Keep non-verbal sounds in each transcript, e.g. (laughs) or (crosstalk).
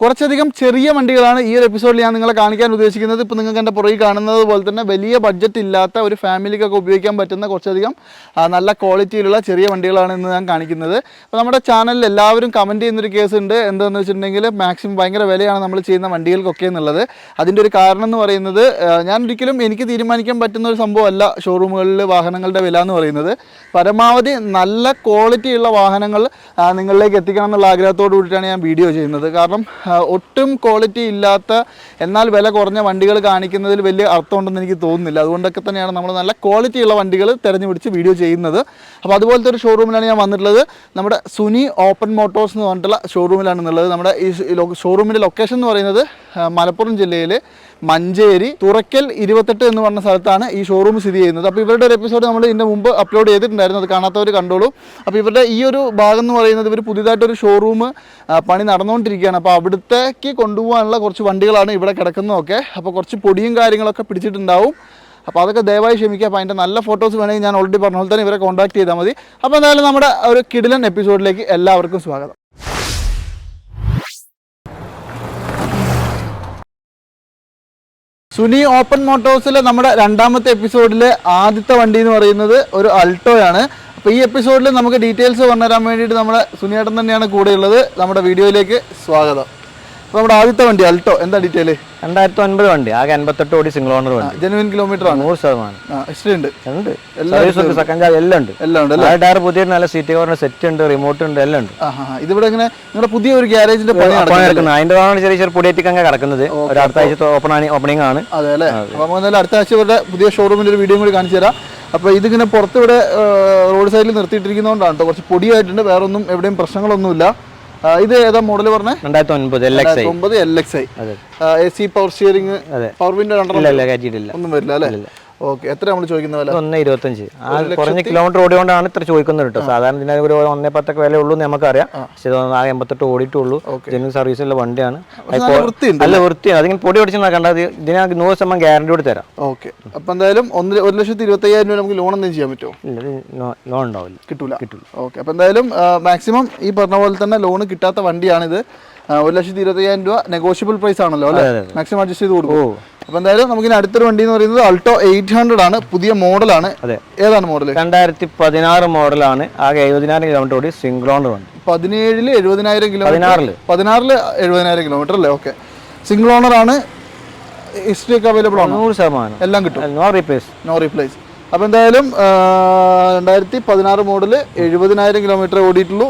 കുറച്ചധികം ചെറിയ വണ്ടികളാണ് ഈ ഒരു എപ്പിസോഡിൽ ഞാൻ നിങ്ങളെ കാണിക്കാൻ ഉദ്ദേശിക്കുന്നത്. ഇപ്പോൾ നിങ്ങൾക്ക് എന്റെ പുറകിൽ കാണുന്നത് പോലെ തന്നെ വലിയ ബഡ്ജറ്റ് ഇല്ലാത്ത ഒരു ഫാമിലിക്കൊക്കെ ഉപയോഗിക്കാൻ പറ്റുന്ന കുറച്ചധികം നല്ല ക്വാളിറ്റിയിലുള്ള ചെറിയ വണ്ടികളാണ് ഇന്ന് ഞാൻ കാണിക്കുന്നത്. അപ്പോൾ നമ്മുടെ ചാനലിൽ എല്ലാവരും കമന്റ് ചെയ്യുന്നൊരു കേസ് ഉണ്ട്. എന്താണെന്ന് വെച്ചിട്ടുണ്ടെങ്കിൽ മാക്സിമം ഭയങ്കര വിലയാണ് നമ്മൾ ചെയ്യുന്ന വണ്ടികൾക്കൊക്കെ എന്നുള്ളത്. അതിന്റെ ഒരു കാരണം എന്ന് പറയുന്നത് ഞാൻ ഒരിക്കലും എനിക്ക് തീരുമാനിക്കാൻ പറ്റുന്ന ഒരു സംഭവമല്ല ഷോറൂമുകളിൽ വാഹനങ്ങളുടെ വില എന്ന് പറയുന്നത്. പരമാവധി നല്ല ക്വാളിറ്റിയുള്ള വാഹനങ്ങൾ നിങ്ങളിലേക്ക് എത്തിക്കണം എന്നുള്ള ആഗ്രഹത്തോടു കൂടിയിട്ടാണ് ഞാൻ വീഡിയോ ചെയ്യുന്നത്. കാരണം ഒട്ടും ക്വാളിറ്റി ഇല്ലാത്ത എന്നാൽ വില കുറഞ്ഞ വണ്ടികൾ കാണിക്കുന്നതിൽ വലിയ അർത്ഥമുണ്ടെന്ന് എനിക്ക് തോന്നുന്നില്ല. അതുകൊണ്ടൊക്കെ തന്നെയാണ് നമ്മൾ നല്ല ക്വാളിറ്റി ഉള്ള വണ്ടികൾ തിരഞ്ഞു പിടിച്ച് വീഡിയോ ചെയ്യുന്നത്. അപ്പോൾ അതുപോലത്തെ ഒരു ഷോറൂമിലാണ് ഞാൻ വന്നിട്ടുള്ളത്. നമ്മുടെ സുനി ഓപ്പൺ മോട്ടോഴ്സ് എന്ന് പറഞ്ഞിട്ടുള്ള ഷോറൂമിലാണ് ഉള്ളത്. നമ്മുടെ ഈ ഷോറൂമിന്റെ ലൊക്കേഷൻ എന്ന് പറയുന്നത് മലപ്പുറം ജില്ലയിൽ മഞ്ചേരി തുറക്കൽ ഇരുപത്തെട്ട് എന്ന് പറഞ്ഞ സ്ഥലത്താണ് ഈ ഷോറൂം സ്ഥിതി ചെയ്യുന്നത്. അപ്പോൾ ഇവരുടെ ഒരു എപ്പിസോഡ് നമ്മൾ ഇതിന്റെ മുമ്പ് അപ്ലോഡ് ചെയ്തിട്ടുണ്ടായിരുന്നു. അത് കാണാത്തവർ കണ്ടോളൂ. അപ്പോൾ ഇവരുടെ ഈ ഒരു ഭാഗം എന്ന് പറയുന്നത് ഇവർ പുതിയതായിട്ടൊരു ഷോറൂം പണി നടന്നുകൊണ്ടിരിക്കുകയാണ് അപ്പോൾ അവിടുത്തേക്ക് കൊണ്ടുപോകാനുള്ള കുറച്ച് വണ്ടികളാണ് ഇവിടെ കിടക്കുന്നതൊക്കെ. അപ്പോൾ കുറച്ച് പൊടിയും കാര്യങ്ങളൊക്കെ പിടിച്ചിട്ടുണ്ടാവും. അപ്പോൾ അതൊക്കെ ദയവായി ക്ഷമിക്കുക. അപ്പോൾ അതിന്റെ നല്ല ഫോട്ടോസ് വേണമെങ്കിൽ ഞാൻ ഓൾറെഡി പറഞ്ഞ പോലെ തന്നെ ഇവരെ കോൺടാക്ട് ചെയ്താൽ മതി. അപ്പോൾ എന്തായാലും നമ്മുടെ ഒരു കിടിലൻ എപ്പിസോഡിലേക്ക് എല്ലാവർക്കും സ്വാഗതം. സുനി ഓപ്പൺ മോട്ടോഴ്സിലെ നമ്മുടെ രണ്ടാമത്തെ എപ്പിസോഡിലെ ആദ്യത്തെ വണ്ടി എന്ന് പറയുന്നത് ഒരു അൾട്ടോയാണ്. അപ്പോൾ ഈ എപ്പിസോഡിൽ നമുക്ക് ഡീറ്റെയിൽസ് പറഞ്ഞുതരാൻ വേണ്ടിയിട്ട് നമ്മുടെ സുനിയേട്ടൻ തന്നെയാണ് കൂടെയുള്ളത്. നമ്മുടെ വീഡിയോയിലേക്ക് സ്വാഗതം. നമ്മുടെ ആദ്യത്തെ വണ്ടി അൾട്ടോ എന്താ ഡീറ്റെയിൽ രണ്ടായിരത്തി ഒൻപത് വണ്ടി ആകെ എൺപത്തെട്ട് ഓടി സിംഗിൾ ഓണർ വണ്ടി. ജെനുവിൻ കിലോമീറ്റർ ആണ്. നൂറ് ശതമാനം. ഹിസ്റ്ററി ഉണ്ട്. സെക്കൻഡ് ചാർജ് എല്ലാം ഉണ്ട്. എല്ലാം ഉണ്ട് ആ ടയർ പുതിയ നല്ല സീറ്റ് കവറിന് സെറ്റ് ഉണ്ട് റിമോട്ട് ഉണ്ട് എല്ലാം ഉണ്ട്. ഇതിവിടെ ഇങ്ങനെ നിങ്ങളുടെ പുതിയ ഒരു ഗ്യാരേജിന്റെ പണി നടക്കുന്നത് അതിന്റെ ഭാഗമാണ് ചെറിയ ചെറിയ പൊടിയേറ്റ് അങ്ങനെ കിടക്കുന്നത് ഒരു അടുത്ത ആഴ്ച ഓപ്പൺ ആണ് ഓപ്പണിംഗ് ആണ്. അതെ അല്ലേ? അപ്പോൾ അടുത്ത ആഴ്ച ഇവരുടെ പുതിയ ഷോറൂമിന്റെ ഒരു വീഡിയോ കൂടി കാണിച്ചു തരാം. അപ്പോൾ ഇതിങ്ങനെ പുറത്ത് ഇവിടെ റോഡ് സൈഡിൽ നിർത്തിയിട്ടിരിക്കുന്നതുകൊണ്ടാണ് കേട്ടോ കുറച്ച് പൊടിയായിട്ടുണ്ട് വേറെ ഒന്നും എവിടെയും പ്രശ്നങ്ങളൊന്നുമില്ല. ഇത് ഏതാ മോഡൽ പറഞ്ഞേ? രണ്ടായിരത്തി ഒൻപത് എൽ എക്സ് ഒമ്പത് L X I A C power steering. Power window രണ്ടെണ്ണം ഒന്നും വരില്ല അല്ലേ? ഓക്കെ. എത്ര നമ്മൾ ചോദിക്കുന്ന വില? ഒന്ന് ഇരുപത്തഞ്ച്. ആ കുറഞ്ഞ കിലോമീറ്റർ ഓടിയോണ്ടാണ് ഇത്ര ചോദിക്കുന്നത് കേട്ടോ. സാധാരണ ഇതിന് ഒരു ഒന്നേ പത്തൊക്കെ വില ഉള്ളൂ എന്ന് നമുക്കറിയാം. പക്ഷേ ആ എൺപത്തെട്ട് ഓടിയിട്ടുള്ളൂ. ജെന്യൻ സർവീസിലുള്ള വണ്ടിയാണ്. നല്ല വൃത്തിയാണ്. അതിങ്ങനെ പൊടി അടിച്ച് കണ്ടത് ഇതിനകത്ത് നൂറ് ശതമാനം ഗ്യാരണ്ടി കൂടി തരാം. ഓക്കെ. അപ്പൊ എന്തായാലും ഒന്ന് ഒരു ലക്ഷത്തി ഇരുപത്തി അയ്യായിരം രൂപ നമുക്ക് ലോൺ ഒന്നും ചെയ്യാൻ പറ്റുമോ? ഇല്ല ലോൺ ഉണ്ടാവില്ല. കിട്ടൂല. കിട്ടൂല. ഓക്കെ. അപ്പൊ എന്തായാലും മാക്സിമം ഈ പറഞ്ഞ പോലെ തന്നെ ലോൺ കിട്ടാത്ത വണ്ടിയാണിത്. ഒരു ലക്ഷത്തി ഇരുപത്തി അയ്യായിരം രൂപ നെഗോഷ്യബിൾ പ്രൈസ് ആണല്ലോ അല്ലേ? മാക്സിമം അഡ്ജസ്റ്റ് ചെയ്ത് കൊടുക്കും. അപ്പോൾ എന്തായാലും നമുക്ക് ഇനി അടുത്തൊരു വണ്ടി എന്ന് പറയുന്നത് അൾട്ടോ എയ്റ്റ് ഹൺഡ്രഡ് ആണ്. പുതിയ മോഡലാണ്. അതെ. ഏതാണ് മോഡൽ രണ്ടായിരത്തി പതിനാറ് മോഡലാണ്. ആകെ എഴുപതിനായിരം കിലോമീറ്റർ ഓടി സിംഗിൾ ഓണർ വണ്ടി പതിനേഴിൽ എഴുപതിനായിരം കിലോമീറ്റർ പതിനാറിൽ. പതിനാറിൽ എഴുപതിനായിരം കിലോമീറ്റർ അല്ലേ? ഓക്കെ സിംഗിൾ ഓണർ ആണ്. ഹിസ്റ്ററി ഒക്കെ അവൈലബിൾ ആണ്? നൂറ് ശതമാനം. എല്ലാം കിട്ടും. നോ റീപ്ലേസ് നോ റീപ്ലേസ് അപ്പോൾ എന്തായാലും രണ്ടായിരത്തി പതിനാറ് മോഡൽ എഴുപതിനായിരം കിലോമീറ്റർ ഓടിയിട്ടുള്ളൂ.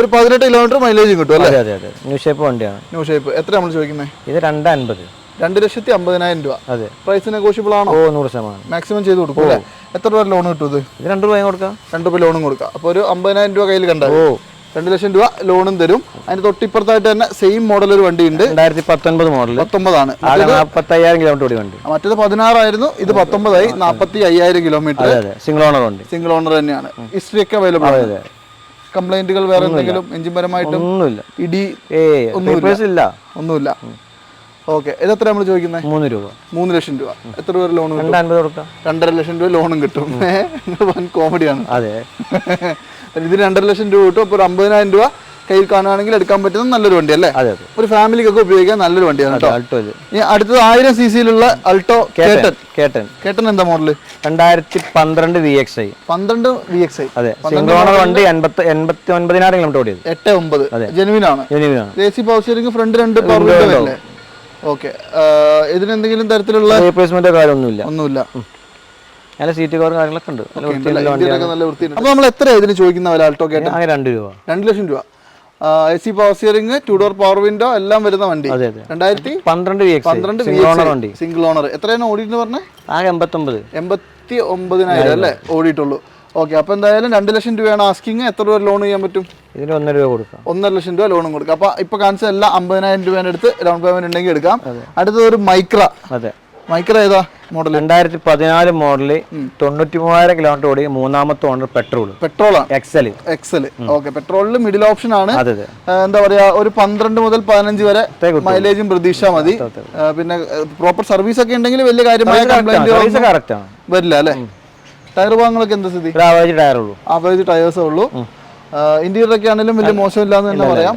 ഒരു പതിനെട്ട് കിലോമീറ്റർ മൈലേജും കിട്ടും അല്ലേ? അതെ അതെ അതെ. ന്യൂ ഷേപ്പ് വണ്ടിയാണ്. ന്യൂ ഷേപ്പ് എത്ര നമ്മൾ ചോദിക്കുന്നത് ഇത് രണ്ട് അൻപത് രണ്ട് ലക്ഷത്തി അമ്പതിനായിരം രൂപ. അതെ. പ്രൈസ് നെഗോഷ്യബിൾ ആണോ? ഓ നൂറ് ശതമാനം. മാക്സിമം ചെയ്ത് കൊടുക്കും അല്ലേ? എത്ര രൂപ ലോൺ കിട്ടും ഇത്? രണ്ട് രൂപ കൊടുക്കാം. രണ്ട് രൂപ ലോണും കൊടുക്കാം. അപ്പോൾ ഒരു അമ്പതിനായിരം രൂപ കയ്യിൽ കണ്ടാൽ ഓ. രണ്ട് ലക്ഷം രൂപ ലോണും തരും. അതിന് തൊട്ടിപ്പുറത്തായിട്ട് തന്നെ സെയിം മോഡൽ ഒരു വണ്ടി ഉണ്ട്. രണ്ടായിരത്തി പത്തൊൻപത് മോഡൽ പത്തൊമ്പതാണ് നാൽപ്പത്തയ്യായിരം കിലോമീറ്റർ വണ്ടി. മറ്റേത് പതിനാറായിരുന്നു. ഇത് പത്തൊമ്പതായി. നാൽപ്പത്തി അയ്യായിരം കിലോമീറ്റർ സിംഗിൾ ഓണർ വണ്ടി. സിംഗിൾ ഓണർ തന്നെയാണ്. ഹിസ്റ്ററി ഒക്കെ അവൈലബിൾ ആണ്. കംപ്ലൈന്റുകൾ വേറെ എന്തെങ്കിലും എഞ്ചിൻ പരമായിട്ടും ഒന്നുമില്ല. ഇടി ഒന്നുമില്ല. ഒന്നുമില്ല. ഓക്കെ. ഇതെത്ര നമ്മൾ ചോദിക്കുന്നത് മൂന്ന് രൂപ. മൂന്ന് ലക്ഷം രൂപ. എത്ര രൂപ ലോൺ കൊടുക്കാം. രണ്ടര ലക്ഷം രൂപ ലോണും കിട്ടും. വൻ കോമഡിയാണ് അതെ. (laughs) ഇതിന് രണ്ടര ലക്ഷം രൂപ കിട്ടും. അപ്പോൾ ഒരു അമ്പതിനായിരം രൂപ കയ്യിൽ കാണുകയാണെങ്കിൽ എടുക്കാൻ പറ്റുന്ന നല്ലൊരു വണ്ടി അല്ലേ? ഒരു ഫാമിലിക്കൊക്കെ ഉപയോഗിക്കാൻ നല്ലൊരു വണ്ടിയാണ് അൾട്ടോ ഇത്. ഇനി അടുത്തത് ആയിരം സി സിയിലുള്ള അൾട്ടോ കേട്ടൻ കേട്ടൻ കേട്ടൻ എന്താ മോഡൽ രണ്ടായിരത്തി പന്ത്രണ്ട് വി എക്സ് ഐ പന്ത്രണ്ട് വി എക്സ് ഐ അതെ. വണ്ടി എൺപത്തി എൺപത്തി ഒൻപതിനായിരം കിലോമീറ്റർ ഓടിയത്. എട്ട് ഒമ്പത്. ജെനുവിനാണ് ജെനുവിനാണ് A C power steering front രണ്ട് പവർ വിൻഡോ ഓക്കെ ഇതിന് എന്തെങ്കിലും തരത്തിലുള്ള റീപ്ലേസ്മെന്റ് കാര്യമൊന്നുമില്ല. ഒന്നുമില്ല. നല്ല സീറ്റ് കവർ കാര്യങ്ങളൊക്കെ ഉണ്ട്. നല്ല വൃത്തിയുണ്ട്. അപ്പൊ നമ്മൾ എത്ര ഇതിന് ചോദിക്കുന്ന വില ആൾട്ടോ കേട്ടോ അങ്ങനെ രണ്ട് രൂപ. രണ്ട് ലക്ഷം രൂപ. A C power steering two door power window എല്ലാം വരുന്ന വണ്ടി. രണ്ടായിരത്തി പന്ത്രണ്ട് പന്ത്രണ്ട് സിംഗിൾ ഓണർ വണ്ടി. സിംഗിൾ ഓണർ എത്രയാണ് ഓടിയിട്ട് പറഞ്ഞേ? ആകെ എൺപത്തൊമ്പത്. എൺപത്തി ഒമ്പതിനായിരം അല്ലേ? ഓടിയിട്ടുള്ളൂ. ഓക്കെ അപ്പൊ എന്തായാലും രണ്ട് ലക്ഷം രൂപയാണ് ആസ്കിങ് എത്ര രൂപ ലോൺ ചെയ്യാൻ പറ്റും? ഇതിന് ഒന്നര രൂപ കൊടുക്കാം. ഒന്നര ലക്ഷം രൂപ ലോണും കൊടുക്കാം. അപ്പൊ ഇപ്പൊ കാണിച്ച എല്ലാ അമ്പതിനായിരം രൂപേന്റെ അടുത്ത് ഡൗൺ പേയ്മെന്റ് ഉണ്ടെങ്കിൽ എടുക്കാം. അടുത്തത് ഒരു മൈക്ര അതെ. മൈക്ര ഏതാ മോഡൽ രണ്ടായിരത്തി പതിനാല് മോഡൽ തൊണ്ണൂറ്റി മൂവായിരം കിലോമീറ്റർ ഓടി മൂന്നാമത്തെ owner petrol petrol Excel Excel okay പെട്രോളിൽ middle option ആണ്. എന്താ പറയാ ഒരു പന്ത്രണ്ട് മുതൽ പതിനഞ്ച് വരെ മൈലേജും പ്രതീക്ഷ മതി. പിന്നെ പ്രോപ്പർ സർവീസ് ഒക്കെ ഉണ്ടെങ്കിൽ വലിയ കാര്യമായ കംപ്ലൈന്റ് വരില്ല അല്ലേ? ടയർ ഭാഗങ്ങളൊക്കെ എന്താ സ്ഥിതി? ഒരു ആവറേജ് ടയർ ഉള്ളൂ ആവറേജ് ടയേഴ്സേ ഉള്ളൂ. ഇന്റീരിയർ ഒക്കെ ആണെങ്കിലും വലിയ മോശമില്ല എന്ന് തന്നെ പറയാം.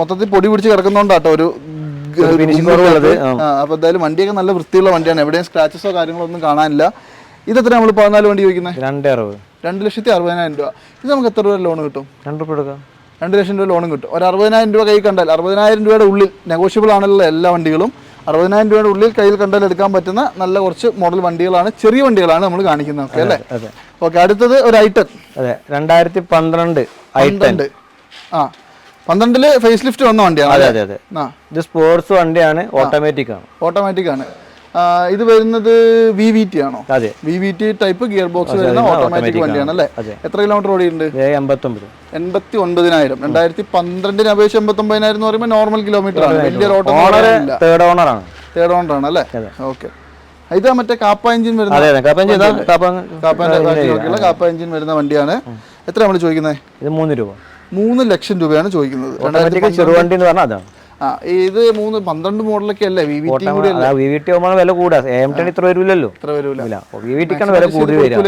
മൊത്തത്തിൽ പൊടി പിടിച്ച് കിടക്കുന്നോണ്ടാട്ടോ ഒരു അപ്പൊ എന്തായാലും വണ്ടിയൊക്കെ നല്ല വൃത്തിയുള്ള വണ്ടിയാണ്. എവിടെയും സ്ക്രാച്ചസോ കാര്യങ്ങളോ ഒന്നും കാണാനില്ല. എത്ര നമ്മൾ പതിനാല് വണ്ടി ചോദിക്കുന്നത് രണ്ട് അറുപത് രണ്ട് ലക്ഷത്തി അറുപതിനായിരം രൂപ. ഇത് നമുക്ക് എത്ര രൂപ ലോൺ കിട്ടും? രണ്ട് രൂപ എടുക്കാം. രണ്ട് ലക്ഷം രൂപ ലോണും കിട്ടും. ഒരു അറുപതിനായിരം രൂപ കൈ കണ്ടാൽ അറുപതിനായിരം രൂപയുടെ ഉള്ളിൽ നെഗോഷ്യബിൾ ആണല്ലോ എല്ലാ വണ്ടികളും അറുപതിനായിരം രൂപയുടെ ഉള്ളിൽ കയ്യിൽ കണ്ടാൽ എടുക്കാൻ പറ്റുന്ന നല്ല കുറച്ച് മോഡൽ വണ്ടികളാണ്. ചെറിയ വണ്ടികളാണ് നമ്മൾ കാണിക്കുന്നത് ഓക്കെ അല്ലേ? ഓക്കെ അടുത്തത് ഒരു ഐട്ടൺ അതെ രണ്ടായിരത്തി പന്ത്രണ്ട് ഐ ടെൻ. പന്ത്രണ്ട്. ആ പന്ത്രണ്ടിൽ ഫേസ് ലിഫ്റ്റ് വന്ന വണ്ടിയാണ് അതെ അതെ അതെ. ഇത് സ്പോർട്സ് വണ്ടിയാണ് ഓട്ടോമാറ്റിക് ആണ്. ഓട്ടോമാറ്റിക് ആണ്. ഇത് വരുന്നത് വി വി ടി ആണോ? അതെ. V V T type gear box വരുന്ന ഓട്ടോമാറ്റിക് വണ്ടിയാണ് അല്ലേ എത്ര കിലോമീറ്റർ ഓടിയുണ്ട് എൺപത്തൊമ്പത്. എൺപത്തി ഒൻപതിനായിരം രണ്ടായിരത്തി പന്ത്രണ്ടിന് അപേക്ഷിച്ച് എൺപത്തി ഒമ്പതിനായിരം എന്ന് പറയുമ്പോൾ നോർമൽ കിലോമീറ്റർ ആണ്. വലിയ ഓട്ടോ തേർഡ് ഓണർ ആണ്. തേർഡ് ഓണർ ആണ് അല്ലേ? ഓക്കെ ഇത് മറ്റേ കാപ്പ എഞ്ചിൻ വരുന്ന കപ്പം എഞ്ചിൻ വരുന്ന വണ്ടിയാണ്. എത്ര നമ്മൾ ചോദിക്കുന്നത് മൂന്ന് രൂപ. മൂന്ന് ലക്ഷം രൂപയാണ് ചോദിക്കുന്നത്. ചെറുവണ്ടി എന്ന് പറഞ്ഞാൽ അതാണ്. ഇത് മൂന്ന് പന്ത്രണ്ട് മോഡലൊക്കെ അല്ലേ? വി വി ടി കൂടി വി വി ടി ആകുമ്പോൾ വില കൂടാ എം ടെൻ ഇത്ര വരില്ലല്ലോ എത്ര വരില്ല വി വി ടിക്കാണ് വില കൂടുതൽ വരിക.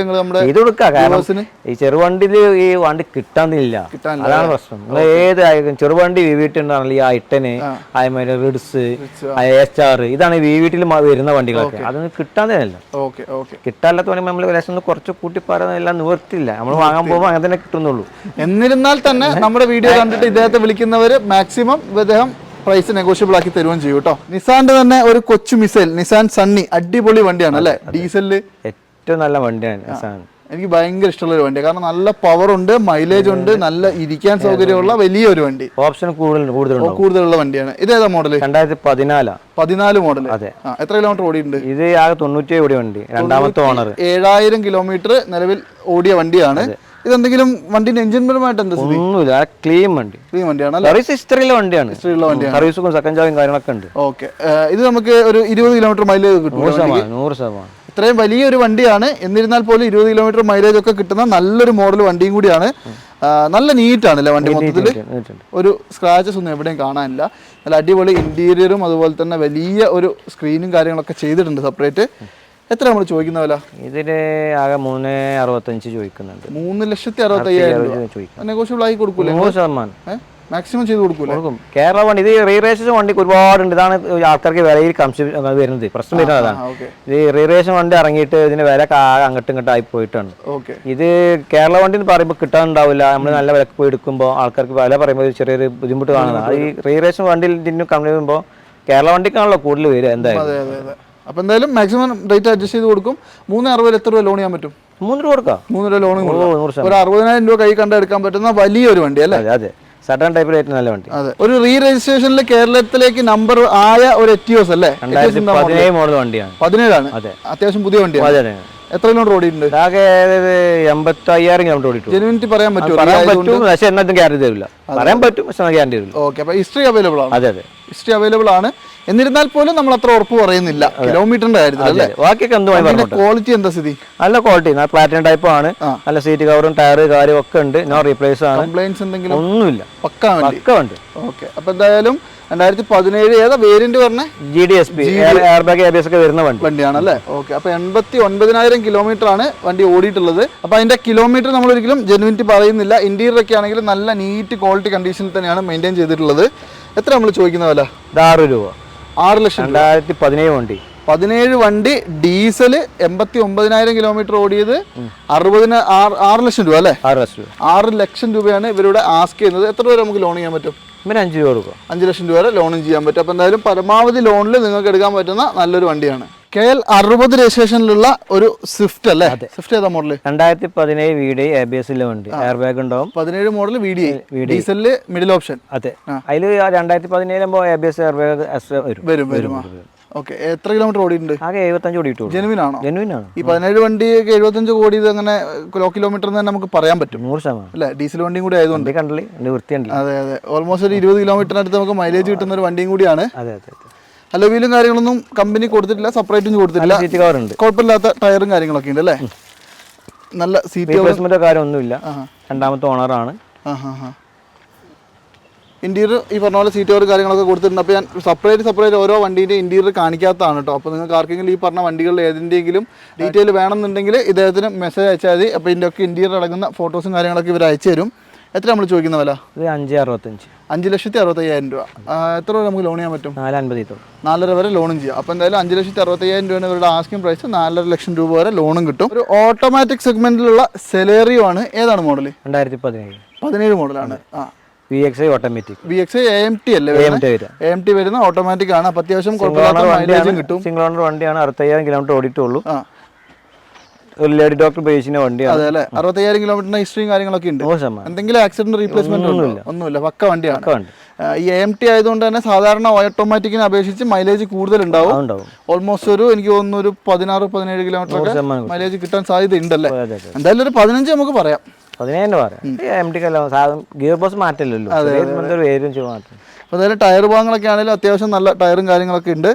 ഇത് കൊടുക്കുക. കാരണം ഈ ചെറുവണ്ടിയിൽ ഈ വണ്ടി കിട്ടാന്നില്ല അതാണ് പ്രശ്നം. നിങ്ങൾ ഏത് ചെറുവണ്ടി വി വി ടി ഉണ്ടാണല്ലോ ഈ ഐട്ടന് അതേമാതിരി റിഡ്സ് എച്ച് ആർ ഇതാണ് വി വി ടിയിൽ വരുന്ന വണ്ടികളൊക്കെ. അതൊന്നും കിട്ടാന്നില്ല ഓക്കെ ഓക്കെ കിട്ടാല്ലാത്ത വേണമെങ്കിൽ നമ്മൾ വിലസം കുറച്ച് കൂട്ടി പറയുന്നതെല്ലാം നിവർത്തില്ല നമ്മൾ വാങ്ങാൻ പോകുമ്പോൾ അങ്ങനെ തന്നെ കിട്ടുന്നുള്ളൂ. എന്നിരുന്നാൽ തന്നെ നമ്മുടെ വീഡിയോ കണ്ടിട്ട് ഇദ്ദേഹത്തെ വിളിക്കുന്നവർ മാക്സിമം ഇദ്ദേഹം പ്രൈസ് നെഗോഷ്യബിൾ ആക്കി തരുകയും ചെയ്യും കേട്ടോ. നിസാന്റെ തന്നെ ഒരു കൊച്ചു മിസൈൽ നിസാൻ സണ്ണി അടിപൊളി വണ്ടിയാണ് അല്ലേ? ഡീസലിൽ ഏറ്റവും നല്ല വണ്ടിയാണ് നിസാൻ. എനിക്ക് ഭയങ്കര ഇഷ്ടമുള്ള ഒരു വണ്ടിയാണ്. കാരണം നല്ല പവർ ഉണ്ട് മൈലേജ് ഉണ്ട് നല്ല ഇരിക്കാൻ സൗകര്യമുള്ള വലിയൊരു വണ്ടി. ഓപ്ഷൻ കൂടുതൽ കൂടുതലുള്ള വണ്ടിയാണ്. ഇത് ഏതാ മോഡൽ രണ്ടായിരത്തി പതിനാലാ പതിനാല് മോഡൽ അതെ. എത്ര കിലോമീറ്റർ ഓടിയിട്ടുണ്ട്? ഇത് ആകെ തൊണ്ണൂറ്റി ഓടിയ വണ്ടി. രണ്ടാമത്തെ ഓണർ ഏഴായിരം കിലോമീറ്റർ നിലവിൽ ഓടിയ വണ്ടിയാണ്. ഇതെന്തെങ്കിലും വണ്ടിന്റെ എഞ്ചിൻ പരമായിട്ട് എന്താ ഒന്നുമില്ല ക്ലീൻ വണ്ടി. ക്ലീൻ വണ്ടിയാണ് സർവീസ് ഹിസ്റ്ററിയിലെ വണ്ടിയാണ്. ഹിസ്റ്ററിയുള്ള വണ്ടിയാണ്. സർവീസും സെക്കൻഡ് ചാവും കാര്യങ്ങളൊക്കെ ഉണ്ട്. ഓക്കെ. ഇത് നമുക്ക് ഒരു ഇരുപത് കിലോമീറ്റർ മൈലേജ് കിട്ടും നൂറ് ശതമാനം നൂറ് ശതമാനം. ഇത്രയും വലിയൊരു വണ്ടിയാണ്. എന്നിരുന്നാൽ പോലും ഇരുപത് കിലോമീറ്റർ മൈലേജ് ഒക്കെ കിട്ടുന്ന നല്ലൊരു മോഡൽ വണ്ടിയും കൂടിയാണ്. നല്ല നീറ്റാണ് അല്ലേ വണ്ടി മൊത്തത്തിൽ ഒരു സ്ക്രാച്ചസ് ഒന്നും എവിടെയും കാണാനില്ല. നല്ല അടിപൊളി ഇന്റീരിയറും അതുപോലെ തന്നെ വലിയ ഒരു സ്ക്രീനും കാര്യങ്ങളൊക്കെ ചെയ്തിട്ടുണ്ട് സെപ്പറേറ്റ് എത്ര നമ്മൾ ചോദിക്കുന്ന വില? ഇതിന് ആകെ മൂന്ന് അറുപത്തഞ്ച് ചോദിക്കുന്നുണ്ട്. മൂന്ന് ലക്ഷത്തി അറുപത്തി അയ്യായിരം രൂപ. ചോദിക്കും. നെഗോഷ്യബിൾ ആക്കി കൊടുക്കൂലേ നൂറ് ശതമാനം. മാക്സിമം ചെയ്ത് കൊടുക്കൂലേ? കൊടുക്കും. കേരള വണ്ടി ഇത് റീറേഷൻ വണ്ടിക്ക് ഒരുപാടുണ്ട്. ഇതാണ് ആൾക്കാർക്ക് വിലയിൽ കംശം വരുന്നത്. പ്രശ്നം വരുന്നത് അതാണ് ഇത് റീറേഷൻ വണ്ടി ഇറങ്ങിയിട്ട് ഇതിന് വില അങ്ങോട്ടും ഇങ്ങോട്ടും ആയി പോയിട്ടാണ്. ഇത് കേരള വണ്ടി എന്ന് പറയുമ്പോൾ കിട്ടാനുണ്ടാവില്ല. നമ്മൾ നല്ല വിലക്ക് പോയി എടുക്കുമ്പോൾ ആൾക്കാർക്ക് വില പറയുമ്പോൾ ചെറിയൊരു ബുദ്ധിമുട്ട് കാണുന്നത് ഈ റീറേഷൻ വണ്ടിയിൽ കമ്പനി വരുമ്പോൾ കേരള വണ്ടിക്കാണല്ലോ കൂടുതൽ വരിക എന്തായാലും. അതെ അതെ അതെ അപ്പൊ എന്തായാലും മാക്സിമം റേറ്റ് അഡ്ജസ്റ്റ് ചെയ്ത് കൊടുക്കും. മൂന്ന് അറുപത് എത്ര രൂപ ലോൺ ചെയ്യാൻ പറ്റും? മൂന്ന് രൂപ കൊടുക്കാം. മൂന്ന് രൂപ ലോൺ ഒരു അറുപതിനായിരം രൂപ കൈ കണ്ട എടുക്കാൻ പറ്റുന്ന വലിയൊരു വണ്ടി അല്ലേ? അതെ സഡൻ ടൈപ്പ് റേറ്റ് നല്ല വണ്ടി. അതെ. ഒരു റീ രജിസ്ട്രേഷനിൽ കേരളത്തിലേക്ക് നമ്പർ ആയ ഒരു എറ്റിയോസ് അല്ലേ? മോഡൽ വണ്ടിയാണ്. പതിനേഴാണ്. അതെ. അത്യാവശ്യം പുതിയ വണ്ടിയാണ്. എത്ര കിലോമീറ്റർ ഓടിയിട്ടുണ്ട്? ആകെ എൺപത്തി അയ്യായിരം കിലോമീറ്റർ ഓടിയിട്ടു ജെനുവിനിറ്റി പറയാൻ പറ്റുമോ? പറയാൻ പറ്റും പക്ഷെ എന്നാലും ഗ്യാരണ്ടി തരില്ല. പറയാൻ പറ്റും പക്ഷെ ഗ്യാരണ്ടി തരില്ല. ഓക്കെ അപ്പൊ ഹിസ്റ്ററി അവൈലബിൾ ആണ്. അതെ അതെ. ഹിസ്റ്ററി അവൈലബിൾ ആണ്. എന്നിരുന്നാൽ പോലും നമ്മൾ അത്ര ഉറപ്പ് പറയുന്നില്ല. കിലോമീറ്ററിന്റെ കാര്യത്തിൽ അല്ലേ. ബാക്കിയൊക്കെ എന്തുമായി ക്വാളിറ്റി എന്താ സ്ഥിതി? നല്ല ക്വാളിറ്റി പ്ലാറ്റിനം ടൈപ്പ് ആണ്. നല്ല സീറ്റ് കവറും ടയർ കാര്യം ഒക്കെ ഉണ്ട്. നോ റീപ്ലേസ് ആണ്. കംപ്ലൈൻസ് എന്തെങ്കിലും? ഒന്നുമില്ല. പക്കാ ഒക്കെ ഉണ്ട് ഓക്കെ അപ്പൊ എന്തായാലും രണ്ടായിരത്തി പതിനേഴ് ഏതാ വേരിയന്റ് പറഞ്ഞ? G D S P air bag ഒക്കെ വരുന്ന വണ്ടി. വണ്ടിയാണ് അല്ലേ ഓക്കെ അപ്പൊ എൺപത്തി ഒൻപതിനായിരം കിലോമീറ്റർ ആണ് വണ്ടി ഓടിയിട്ടുള്ളത്. അപ്പൊ അതിന്റെ കിലോമീറ്റർ നമ്മൾ ഒരിക്കലും ജെനുവിനിറ്റി പറയുന്നില്ല. ഇന്റീരിയർ ഒക്കെ ആണെങ്കിൽ നല്ല നീറ്റ് ക്വാളിറ്റി കണ്ടീഷനിൽ തന്നെയാണ് മെയിന്റെയിൻ ചെയ്തിട്ടുള്ളത്. എത്ര നമ്മൾ ചോദിക്കുന്ന വില? ഇത് ആറ് രൂപ. ആറ് ലക്ഷം രണ്ടായിരത്തി പതിനേഴ് വണ്ടി. പതിനേഴ് വണ്ടി ഡീസൽ എൺപത്തി ഒമ്പതിനായിരം കിലോമീറ്റർ ഓടിയത് അറുപതിന് ആറ് ആറ് ലക്ഷം രൂപ അല്ലേ? ആറ് ലക്ഷം രൂപ. ആറ് ലക്ഷം രൂപയാണ് ഇവരുടെ ആസ്ക് ചെയ്യുന്നത്. എത്ര രൂപ നമുക്ക് ലോൺ ചെയ്യാൻ പറ്റും? പിന്നെ അഞ്ച് രൂപ കൊടുക്കും. അഞ്ച് ലക്ഷം രൂപ വരെ ലോണും ചെയ്യാൻ പറ്റും. അപ്പോൾ എന്തായാലും പരമാവധി ലോണിൽ നിങ്ങൾക്ക് എടുക്കാൻ പറ്റുന്ന നല്ലൊരു വണ്ടിയാണ്. കെ എൽ അറുപത് രജിസ്ട്രേഷനിലുള്ള ഒരു സ്വിഫ്റ്റ് അല്ലേ? സ്വിഫ്റ്റ് ഏതാ മോഡൽ രണ്ടായിരത്തി പതിനേഴ് V D A B S വണ്ടി. എയർ ബാഗ് ഉണ്ടാവും പതിനേഴ് മോഡൽ വി ഡി ഡീസലിൽ മിഡിൽ ഓപ്ഷൻ അതെ. അതിൽ രണ്ടായിരത്തി പതിനേഴാകുമ്പോൾ A B S air bag വരും. വരും വരും. ഓക്കെ എത്ര കിലോമീറ്റർ ഓടിയിട്ടുണ്ട്? ആകെ എഴുപത്തഞ്ച് ആണോ? ജെനുവിൻ ആണ്. ഈ പതിനേഴ് വണ്ടി എഴുപത്തഞ്ച് കോടി ഇത് അങ്ങനെ കിലോ കിലോമീറ്റർ എന്ന് തന്നെ നമുക്ക് പറയാൻ പറ്റും. നൂറ് ശതമാനം. അല്ലേ? ഡീസൽ വണ്ടിയും കൂടി ആയതുകൊണ്ട്. കണ്ടല്ലേ? കണ്ടില്ലേ അതെ അതെ. ഓൾമോസ്റ്റ് ഒരു ഇരുപത് കിലോമീറ്ററിനടുത്ത് നമുക്ക് മൈലേജ് കിട്ടുന്ന ഒരു വണ്ടിയും കൂടിയാണ്. അതെ അതെ അലോവീലും കാര്യങ്ങളൊന്നും കമ്പനി കൊടുത്തിട്ടില്ല സെപ്പറേറ്റും കൊടുത്തിട്ടില്ല. കുഴപ്പമില്ലാത്ത ടയറും കാര്യങ്ങളൊക്കെ ഉണ്ട് അല്ലേ? നല്ല സീറ്റ് കാര്യമൊന്നുമില്ല. രണ്ടാമത്തെ ഓണറാണ് ഹാ ഈ പറഞ്ഞ പോലെ സീറ്റ് കവർ കാര്യങ്ങളൊക്കെ കൊടുത്തിട്ടുണ്ട്. അപ്പോൾ ഞാൻ സെപ്പറേറ്റ് സെപ്പറേറ്റ് ഓരോ വണ്ടീന്റെ ഇന്റീരിയർ കാണിക്കാത്തതാണ് കേട്ടോ. അപ്പോൾ നിങ്ങൾക്ക് ആർക്കെങ്കിലും ഈ പറഞ്ഞ വണ്ടികളിൽ ഏതിന്റെയെങ്കിലും ഡീറ്റെയിൽ വേണമെന്നുണ്ടെങ്കിൽ ഇദ്ദേഹത്തിന് മെസ്സേജ് അയച്ചാൽ മതി. അപ്പോൾ ഇതിന്റെ ഒക്കെ ഇന്റീരിയർ അടങ്ങുന്ന ഫോട്ടോസും കാര്യങ്ങളൊക്കെ ഇവർ അയച്ചു തരും. എത്ര നമ്മൾ ചോദിക്കുന്ന വില? അഞ്ച് അറുപത്തഞ്ച്. അഞ്ച് ലക്ഷത്തി അറുപത്തയ്യായിരം രൂപ. എത്ര രൂപ നമുക്ക് ലോൺ ചെയ്യാൻ പറ്റും? നാല് അൻപത് നാലര വരെ ലോണും ചെയ്യാം. അപ്പോൾ എന്തായാലും അഞ്ച് ലക്ഷത്തി അറുപത്തയ്യായിരം രൂപയാണ് ഇവരുടെ ആസ്കിംഗ് പ്രൈസ് നാലര ലക്ഷം രൂപ വരെ ലോണും കിട്ടും. ഒരു ഓട്ടോമാറ്റിക് സെഗ്മെന്റിലുള്ള സെലേറിയോ ആണ്. ഏതാണ് മോഡൽ രണ്ടായിരത്തി പതിനേഴ്. പതിനേഴ് മോഡലാണ് ആ. V X I automatic V X A M T അല്ലേ എം ടി വരിക എം ടി വരുന്ന ഓട്ടോമാറ്റിക് ആണ്. അപ്പോൾ അത്യാവശ്യം മൈലേജും കിട്ടും. സിംഗിൾ ഓണർ വണ്ടിയാണ്. അറുപത്തയ്യായിരം കിലോമീറ്റർ ഓടിയിട്ടുള്ളൂ. ഒരു ലേഡി ഡോക്ടർ ഉപയോഗിച്ചിരുന്ന വണ്ടിയാണ്. അതെ അല്ലേ? അറുപത്തയ്യായിരം കിലോമീറ്ററിന്റെ ഹിസ്റ്ററിയും കാര്യങ്ങളൊക്കെ ഉണ്ട്. എന്തെങ്കിലും ആക്സിഡന്റ് റീപ്ലേസ്മെന്റ് ഒന്നുമില്ല. ഒന്നുമില്ല. പക്ക വണ്ടിയാണ്. ഈ എം ടി ആയതുകൊണ്ട് തന്നെ സാധാരണ ഓട്ടോമാറ്റിക്കിനെ അപേക്ഷിച്ച് മൈലേജ് കൂടുതൽ ഉണ്ടാവും. ഓൾമോസ്റ്റ് ഒരു എനിക്ക് തോന്നുന്നു ഒരു പതിനാറ് പതിനേഴ് കിലോമീറ്റർ ഒക്കെ മൈലേജ് കിട്ടാൻ സാധ്യത ഉണ്ടല്ലേ എന്തായാലും ഒരു പതിനഞ്ച് നമുക്ക് പറയാം. പതിനേഴിന് പറയാം. എം ടി സാധനം ഗിയർ ബോക്സ് മാറ്റില്ലല്ലോ ഒരു മാറ്റം. അപ്പോൾ എന്തായാലും ടയർ ഭാഗങ്ങളൊക്കെ ആണെങ്കിലും അത്യാവശ്യം നല്ല ടയറും കാര്യങ്ങളൊക്കെ ഉണ്ട്.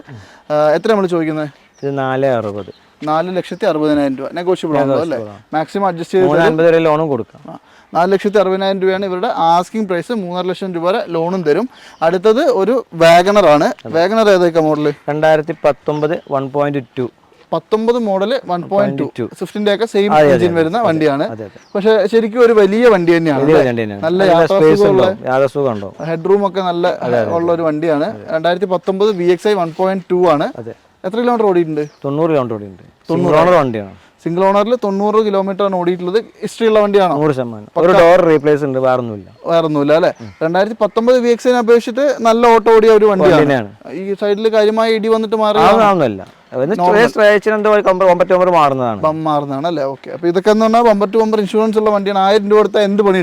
എത്ര നമ്മൾ ചോദിക്കുന്നത് ഇത് നാല് അറുപത്. നാല് ലക്ഷത്തി അറുപതിനായിരം രൂപ. നെഗോഷ്യബിൾ ആണല്ലോ അല്ലേ? മാക്സിമം അഡ്ജസ്റ്റ് ചെയ്ത് ലോണും കൊടുക്കാം. നാല് ലക്ഷത്തി അറുപതിനായിരം രൂപയാണ് ഇവരുടെ ആസ്കിംഗ് പ്രൈസ് മൂന്നര ലക്ഷം രൂപ വരെ ലോണും തരും. അടുത്തത് ഒരു വാഗണർ ആണ്. വാഗണർ ഏതൊക്കെ മോഡൽ രണ്ടായിരത്തി പത്തൊമ്പത് വൺ പോയിന്റ് ടു പത്തൊമ്പത് മോഡൽ വൺ പോയിന്റ് ടു സ്വിഫ്റ്റിന്റെ ഒക്കെ സെയിം എഞ്ചിൻ വരുന്ന വണ്ടിയാണ്. പക്ഷെ ശരിക്കും ഒരു വലിയ വണ്ടി തന്നെയാണ് നല്ല ഹെഡ്റൂം ഹെഡ് റൂം ഒക്കെ നല്ല ഉള്ള ഒരു വണ്ടിയാണ്. രണ്ടായിരത്തി പത്തൊമ്പത് V X I one point two ആണ്. എത്ര കിലോമീറ്റർ ഓടിയിട്ടുണ്ട്? തൊണ്ണൂറ് കിലോമീറ്റർ ഓടിയിട്ടുണ്ട്. സിംഗിൾ ഓണർ വണ്ടിയാണ്. സിംഗിൾ ഓണറിൽ തൊണ്ണൂറ് കിലോമീറ്റർ ആണ് ഓടിയിട്ടുള്ളത്. ഹിസ്റ്ററി ഉള്ള വണ്ടിയാണോ? നൂറ് ശതമാനം. ഒരു ഡോർ റീപ്ലേസ് ഉണ്ട് വേറെ ഒന്നുമില്ല വേറെ ഒന്നുമില്ല അല്ലെ രണ്ടായിരത്തി പത്തൊമ്പത് വി എക്സിനെ അപേക്ഷിച്ചിട്ട് നല്ല ഓട്ടോ ഓടിയ ഒരു വണ്ടിയാണ്. തന്നെയാണ് ഈ സൈഡിൽ കാര്യമായി ഇടി വന്നിട്ട് മാറി ഒമ്പത് മാറുന്നതാണ്. മാറുന്നതാണ് അല്ലേ? ഓക്കെ അപ്പോൾ ഇതൊക്കെ എന്ന് പറഞ്ഞാൽ ടു ബമ്പർ ഇൻഷുറൻസ് ഉള്ള വണ്ടിയാണ്. ആയിരം രൂപ കൊടുത്താൽ എന്ത് പണി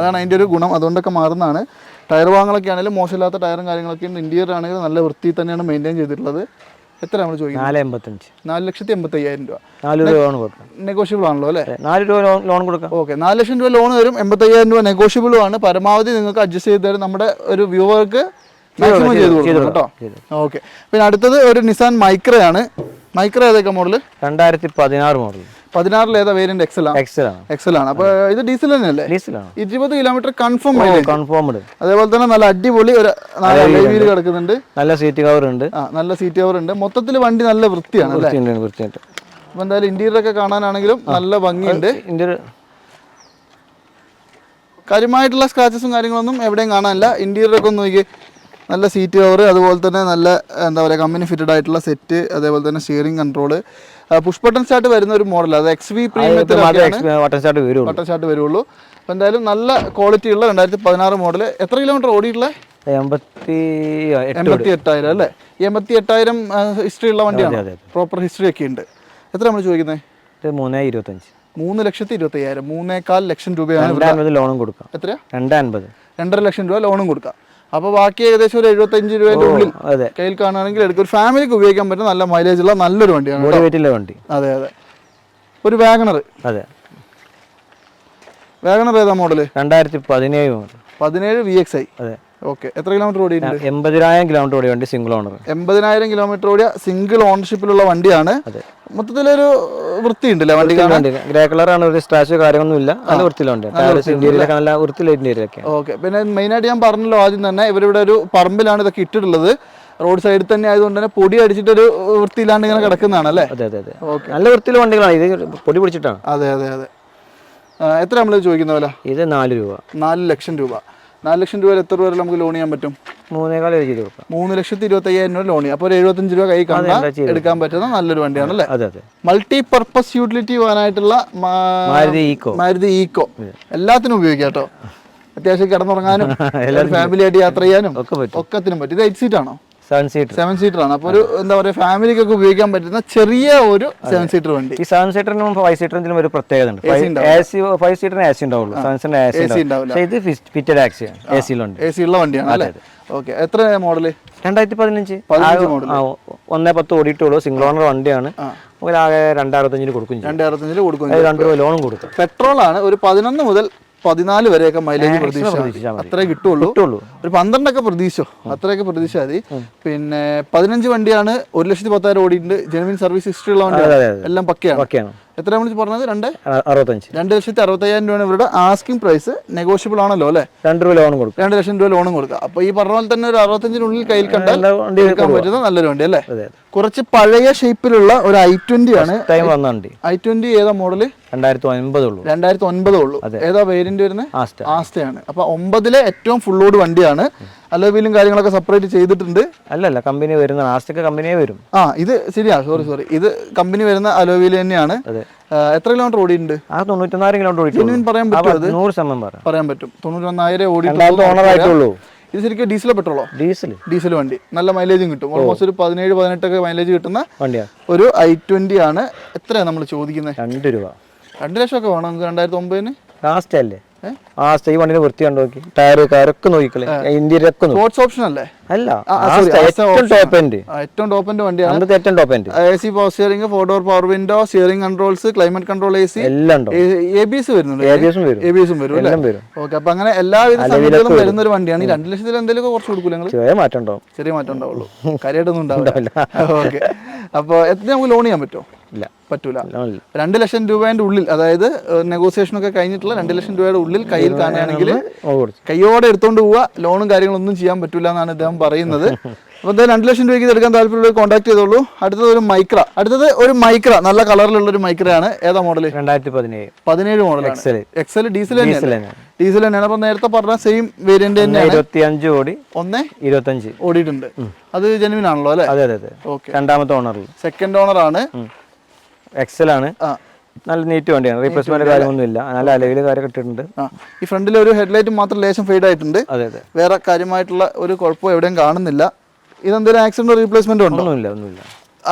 അതാണ് അതിന്റെ ഒരു ഗുണം. അതുകൊണ്ടൊക്കെ മാറുന്നതാണ്. ടയർ വാങ്ങലൊക്കെ ആണെങ്കിലും മോശമില്ലാത്ത ടയറും കാര്യങ്ങളൊക്കെ ഉണ്ട്. ഇന്റീരിയർ ആണെങ്കിലും നല്ല വൃത്തി തന്നെയാണ് മെയിന്റെയിൻ ചെയ്തിട്ടുള്ളത്. എത്ര നമ്മൾ ചോദിക്കുന്നത്? നാല് എൺപത്തഞ്ച്. നാല് ലക്ഷത്തി എൺപത്തി അയ്യായിരം രൂപ. നാല് രൂപ ലോൺ കൊടുക്കാം നെഗോഷ്യബിൾ ആണല്ലോ അല്ലേ? നാല് രൂപ ലോൺ ലോൺ കൊടുക്കാം. ഓക്കെ നാല് ലക്ഷം രൂപ ലോൺ വരും എൺപത്തയ്യായിരം രൂപ നെഗോഷ്യബിളും ആണ്. പരമാവധി നിങ്ങൾക്ക് അഡ്ജസ്റ്റ് ചെയ്ത് തരും. നമ്മുടെ ഒരു വ്യൂവർക്ക് മാക്സിമം ചെയ്ത് കൊടുക്കും കേട്ടോ. ഓക്കെ. പിന്നെ അടുത്തത് ഒരു നിസാൻ മൈക്രയാണ് മൈക്ര ഏതൊക്കെ മോഡൽ രണ്ടായിരത്തി പതിനാറ് മോഡൽ പതിനാറിൽ ഏതാ വേരിയന്റ് എക്സൽ ആണ്. എക്സൽ ആണ്. അപ്പൊ ഇത് ഡീസൽ തന്നെയല്ലേ? ഇരുപത് കിലോമീറ്റർ കൺഫേം കൺഫേംഡ് അതേപോലെ തന്നെ നല്ല അടിപൊളി ഒരു വീൽ കിടക്കുന്നുണ്ട്. നല്ല സീറ്റ് കവർ ഉണ്ട്. നല്ല സീറ്റ് കവർ ഉണ്ട്. മൊത്തത്തിൽ വണ്ടി നല്ല വൃത്തിയാണ് വൃത്തിയായിട്ട് അപ്പൊ എന്തായാലും ഇന്റീരിയർ ഒക്കെ കാണാനാണെങ്കിലും നല്ല ഭംഗിയുണ്ട്. ഇന്റീരിയർ കാര്യമായിട്ടുള്ള സ്ക്രാച്ചസും കാര്യങ്ങളൊന്നും എവിടെയും കാണാനില്ല. ഇന്റീരിയർ ഒക്കെ ഒന്ന് നോക്കി നല്ല സീറ്റ് കവർ അതുപോലെ തന്നെ നല്ല എന്താ പറയുക കമ്പനി ഫിറ്റഡ് ആയിട്ടുള്ള സെറ്റ് അതേപോലെ തന്നെ steering control push button start വരുന്ന ഒരു മോഡൽ അത് എക്സ് വി പ്രീമിയത്തിൽ ബട്ടൺ സ്റ്റാർട്ട് വരുള്ളൂ. അപ്പോൾ എന്തായാലും നല്ല ക്വാളിറ്റി ഉള്ള രണ്ടായിരത്തി പതിനാറ് മോഡൽ എത്ര കിലോമീറ്റർ ഓടിയിട്ടുള്ള? എൺപത്തി എൺപത്തി എട്ടായിരം അല്ലേ? എൺപത്തി എട്ടായിരം ഹിസ്റ്ററി ഉള്ള വണ്ടിയാണ്? പ്രോപ്പർ ഹിസ്റ്ററി ഒക്കെ ഉണ്ട്. എത്ര നമ്മൾ ചോദിക്കുന്നത് മൂന്നേ ഇരുപത്തഞ്ച്. മൂന്ന് ലക്ഷത്തി ഇരുപത്തി അയ്യായിരം മൂന്നേകാൽ ലക്ഷം രൂപയാണ് ലോണും കൊടുക്കാം. എത്രയാ? രണ്ടര ലക്ഷം രൂപ ലോണും കൊടുക്കാം. അപ്പോൾ ബാക്കി ഏകദേശം ഒരു എഴുപത്തഞ്ച് രൂപേന്റെ ഉള്ളിൽ കയ്യിൽ കാണുകയാണെങ്കിൽ എടുക്കും. ഒരു ഫാമിലിക്ക് ഉപയോഗിക്കാൻ പറ്റുന്ന നല്ല മൈലേജ് ഉള്ള നല്ലൊരു വണ്ടിയാണ് വണ്ടി. അതെ അതെ. ഒരു വാഗണർ. അതെ. വാഗണർ ഏതാ മോഡൽ രണ്ടായിരത്തി പതിനേഴ് പതിനേഴ് വി എക്സ് ഐ അതെ. ഓക്കെ. എത്ര കിലോമീറ്റർ ഓടിയിട്ടുണ്ട്? എൺപതിനായിരം കിലോമീറ്റർ ഓടിയ വണ്ടി സിംഗിൾ ഓണർ എൺപതിനായിരം കിലോമീറ്റർ ഓടിയ സിംഗിൾ ഓണർഷിപ്പിലുള്ള വണ്ടിയാണ്. മൊത്തത്തിലൊരു വൃത്തിയുണ്ടല്ലേ വണ്ടി ഗ്രേ കളറാണ് ഒരു സ്ക്രാച്ച് കാര്യമൊന്നും ഇല്ല. നല്ല വൃത്തിയിലുണ്ട്. ഇന്റീരിയലൊക്കെ നല്ല ഇന്റീരിയലൊക്കെ ഓക്കെ. പിന്നെ മെയിൻ ആയിട്ട് ഞാൻ പറഞ്ഞല്ലോ ആദ്യം തന്നെ ഇവരിവിടെ ഒരു പറമ്പിലാണ് ഇതൊക്കെ ഇട്ടിട്ടുള്ളത്. റോഡ് സൈഡിൽ തന്നെ ആയതുകൊണ്ട് തന്നെ പൊടി അടിച്ചിട്ടൊരു വൃത്തിയില്ലാണ്ട് ഇങ്ങനെ കിടക്കുന്നതാണ് അല്ലേ? അതെ അതെ അതെ. നല്ല വൃത്തിയുള്ള വണ്ടികളാണ്. ഇത് പൊടി പിടിച്ചിട്ടാണ്. അതെ അതെ അതെ. എത്ര നമ്മൾ ചോദിക്കുന്ന പോലെ ഇത് നാല് രൂപ. നാല് ലക്ഷം രൂപ. നാല് ലക്ഷം രൂപയിൽ എത്ര രൂപ നമുക്ക് ലോൺ ചെയ്യാൻ പറ്റും? മൂന്നേകാൽ മൂന്ന് ലക്ഷത്തി ഇരുപത്തി അയ്യായിരം രൂപ ലോൺ അപ്പോൾ ഒരു എഴുപത്തഞ്ച് രൂപ കൈ കണ്ടാൽ എടുക്കാൻ പറ്റുന്ന നല്ലൊരു വണ്ടിയാണ് അല്ലേ? അതെ അതെ. മൾട്ടി പർപ്പസ് യൂട്ടിലിറ്റി പോകാനായിട്ടുള്ള മാരുതി ഈക്കോ. മാരുതി ഈക്കോ. എല്ലാത്തിനും ഉപയോഗിക്കാം കേട്ടോ. അത്യാവശ്യം കിടന്നുറങ്ങാനും (laughs) ഫാമിലി ആയിട്ട് യാത്ര ചെയ്യാനും ഒക്കെ ഒക്കത്തിനും പറ്റും. ഇത് എയ്റ്റ് സീറ്റ് ആണോ? സെവൻ സീറ്റർ സെവൻ സീറ്റർ ആണ്. അപ്പോൾ ഒരു എന്താ പറയുക ഫാമിലിക്കൊക്കെ ഉപയോഗിക്കാൻ പറ്റുന്ന ചെറിയ ഒരു സെവൻ സീറ്റർ വണ്ടി. ഈ സെവൻ സീറ്ററിനും ഫൈവ് സീറ്ററിനും ഒരു പ്രത്യേകത ഉണ്ട്. ഫൈവ് സീറ്ററിന് എ സി ഉണ്ടാവുള്ളൂ. സെവൻ സീറ്ററിന് എ സി ഉണ്ടാവില്ല. ഇത് ഫിറ്റഡ് ആക്സി എ സിയിലുണ്ട് എ സി ഉള്ള വണ്ടിയാണ് അല്ലേ? ഓക്കെ എത്ര മോഡൽ രണ്ടായിരത്തി പതിനഞ്ച്. ഒന്നേ പത്ത് ഓടിയിട്ടുള്ളൂ. സിംഗിൾ ഓണർ വണ്ടിയാണ്. ആകെ രണ്ടായിരത്തഞ്ചിന് കൊടുക്കും ചെയ്യും. രണ്ട് കൊടുക്കും രണ്ട് രൂപ ലോണും കൊടുക്കും. പെട്രോൾ ആണ്. ഒരു പതിനൊന്ന് മുതൽ പതിനാല് വരെയൊക്കെ മൈലേജ് പ്രതീക്ഷ. അത്രേ കിട്ടുള്ളൂ. ഒരു പന്ത്രണ്ടൊക്കെ പ്രതീക്ഷോ. അത്രയൊക്കെ പ്രതീക്ഷ മതി. പിന്നെ പതിനഞ്ച് വണ്ടിയാണ് ഒരു ലക്ഷത്തി പത്തായിരം ഓടിയിട്ടുണ്ട്. ജെനുവിൻ സർവീസ് ഹിസ്റ്ററി ഉള്ള വണ്ടി വണ്ടിയാണ്. എല്ലാം പക്കയാണ്. എത്ര വിളിച്ച് പറഞ്ഞത്? രണ്ട്? അറുപത്തഞ്ച്. രണ്ട് ലക്ഷത്തി അറുപത്തയ്യായിരം രൂപയാണ് ഇവരുടെ ആസ്കിംഗ് പ്രൈസ് നെഗോഷ്യബിൾ ആണല്ലോ അല്ലേ? രണ്ട് രൂപ ലോൺ കൊടുക്കും. രണ്ട് ലക്ഷം രൂപ ലോണും കൊടുക്കുക. അപ്പൊ ഈ പറഞ്ഞ പോലെ തന്നെ ഒരു അറുപത്തഞ്ചിനുള്ളിൽ കയ്യിൽ കണ്ടാൽ എടുക്കാൻ പറ്റുന്ന നല്ലൊരു വണ്ടി അല്ലേ? കുറച്ച് പഴയ ഷേപ്പിലുള്ള ഒരു ഐ ട്വന്റി ആണ്. ടൈം വന്ന വണ്ടി. ഐ ട്വന്റി ഏതാ മോഡൽ രണ്ടായിരത്തി ഒൻപത് ഉള്ളൂ രണ്ടായിരത്തി ഒൻപതേ ഉള്ളൂ ഏതാ വേരിയന്റ് വരുന്നത്? ആസ്റ്റ. ആസ്റ്റയാണ്. അപ്പൊ ഒമ്പതിലെ ഏറ്റവും ഫുൾ ലോഡ് വണ്ടിയാണ്. അലോബിലും കാര്യങ്ങളൊക്കെ സെപ്പറേറ്റ് ചെയ്തിട്ടുണ്ട്. അല്ലല്ല കമ്പനി വരുന്ന ആസ്റ്റൊക്കെ കമ്പനിയെ വരും. ആ ഇത് ശരിയാ സോറി സോറി ഇത് കമ്പനി വരുന്ന അലോവിയിൽ തന്നെയാണ്. എത്ര കിലോമീറ്റർ ഓടിയിട്ടുണ്ട്? ആ തൊണ്ണൂറ്റൊന്നായിരം കിലോമീറ്റർ ഓടിയിട്ടുണ്ട് പറയാൻ പറ്റും നൂറ് ശതമാനം പറയാം പറയാൻ പറ്റും. തൊണ്ണൂറ്റൊന്നായിരം ഓടിയിട്ടുള്ളൂ ഇത് ശരിക്കും ഡീസൽ പെട്രോളോ? ഡീസൽ ഡീസൽ വണ്ടി. നല്ല മൈലേജും കിട്ടും. ഓൾമോസ്റ്റ് ഒരു പതിനേഴ് പതിനെട്ടൊക്കെ മൈലേജ് കിട്ടുന്ന വണ്ടിയാണ് ഒരു ഐ ട്വന്റി ആണ്. എത്രയാണ് നമ്മൾ ചോദിക്കുന്നത് രണ്ട് രൂപ. രണ്ട് ലക്ഷം ഒക്കെ വേണം നമുക്ക് രണ്ടായിരത്തി ഒമ്പതിന്? ലാസ്റ്റ് അല്ലേ? ആസ്റ്റ് സ്റ്റേ വണ്ടിന് വൃത്തി കണ്ടു നോക്കി. ടയർ കാരൊക്കെ നോക്കിക്കളെ. ഇന്ത്യയിലൊക്കെ സ്പോർട്സ് ഓപ്ഷൻ അല്ലേ? അല്ല. ഏറ്റവും ടോപ്പ് എൻഡ് ഏറ്റവും ടോപ്പ് എൻഡ് വണ്ടിയാണ്. അന്നത്തെ ഏറ്റവും top end A C power steering four door power window steering controls climate control A C എല്ലാം ഉണ്ടോ. എ ബി എസ് വരുന്നുണ്ട് എ ബി എസും വരും. എ ബി എസും വരും എല്ലാം വരും. ഓക്കെ അപ്പൊ അങ്ങനെ എല്ലാവിധ സംഗതികളും വരുന്ന ഒരു വണ്ടിയാണ്. ഈ രണ്ട് ലക്ഷത്തിൽ എന്തെങ്കിലും കുറച്ച് കൊടുക്കൂല നിങ്ങൾ ചെറിയ മാറ്റം ഉണ്ടാവും. ചെറിയ മാറ്റം ഉണ്ടാവുള്ളൂ. കാര്യമായിട്ടൊന്നും ഉണ്ടാവില്ല. (laughs) ഓക്കെ അപ്പോൾ എത്ര നമുക്ക് ലോൺ ചെയ്യാൻ പറ്റുമോ പറ്റൂല. രണ്ട് ലക്ഷം രൂപേന്റെ ഉള്ളിൽ അതായത് നെഗോസിയേഷൻ ഒക്കെ കഴിഞ്ഞിട്ടുള്ള രണ്ട് ലക്ഷം രൂപയുടെ ഉള്ളിൽ കയ്യിൽ കാണുകയാണെങ്കിൽ കയ്യോടെ എടുത്തോണ്ട് പോവുക ലോണും കാര്യങ്ങളും ഒന്നും ചെയ്യാൻ പറ്റൂല എന്നാണ് അദ്ദേഹം പറയുന്നത്. (laughs) അപ്പോൾ രണ്ട് ലക്ഷം രൂപയ്ക്ക് എടുക്കാൻ താല്പര്യമുള്ളവർ കോൺടാക്ട് ചെയ്തോളൂ. അടുത്തത് ഒരു മൈക്ര. അടുത്തത് ഒരു മൈക്ര നല്ല കളറിലുള്ള ഒരു മൈക്രയാണ്. ഏതാ മോഡൽ രണ്ടായിരത്തി പതിനേഴ് മോഡൽ മോഡലാണ് എക്സൽ എക്സൽ ഡീസൽ ഡീസൽ തന്നെയാണ്. അപ്പൊ ഡീസൽ തന്നെയാണ്. അപ്പോൾ നേരത്തെ പറഞ്ഞ സെയിം വേരിയന്റ് തന്നെയാണ്. ഇരുപത്തി അഞ്ച് കോടി ഒന്നേ ഇരുപത്തഞ്ച് ഓടിയിട്ടുണ്ട്. അത് ജെനുവിൻ ആണല്ലോ അല്ലേ? അതെ അതെ അതെ. ഓക്കെ. രണ്ടാമത്തെ ഓണറിൽ സെക്കൻഡ് ഓണർ ആണ്. എക്സൽ ആണ്. നല്ല നീറ്റ് വണ്ടിയാണ്. റീപ്ലേസ്മെന്റ് കാര്യമൊന്നും ഇല്ല നല്ല അലവിൽ കാര്യം കിട്ടിയിട്ടുണ്ട് ഈ ഫ്രണ്ടിൽ ഒരു ഹെഡ്ലൈറ്റ് മാത്രം ലേശം ഫെയ്ഡ് ആയിട്ടുണ്ട്. അതെ അതെ. വേറെ കാര്യമായിട്ടുള്ള ഒരു കുഴപ്പം എവിടെയും കാണുന്നില്ല. ഇതെന്തെങ്കിലും ആക്സിഡന്റ് റീപ്ലേസ്മെന്റ് ഉണ്ടോ? ഒന്നുമില്ല ഒന്നുമില്ല.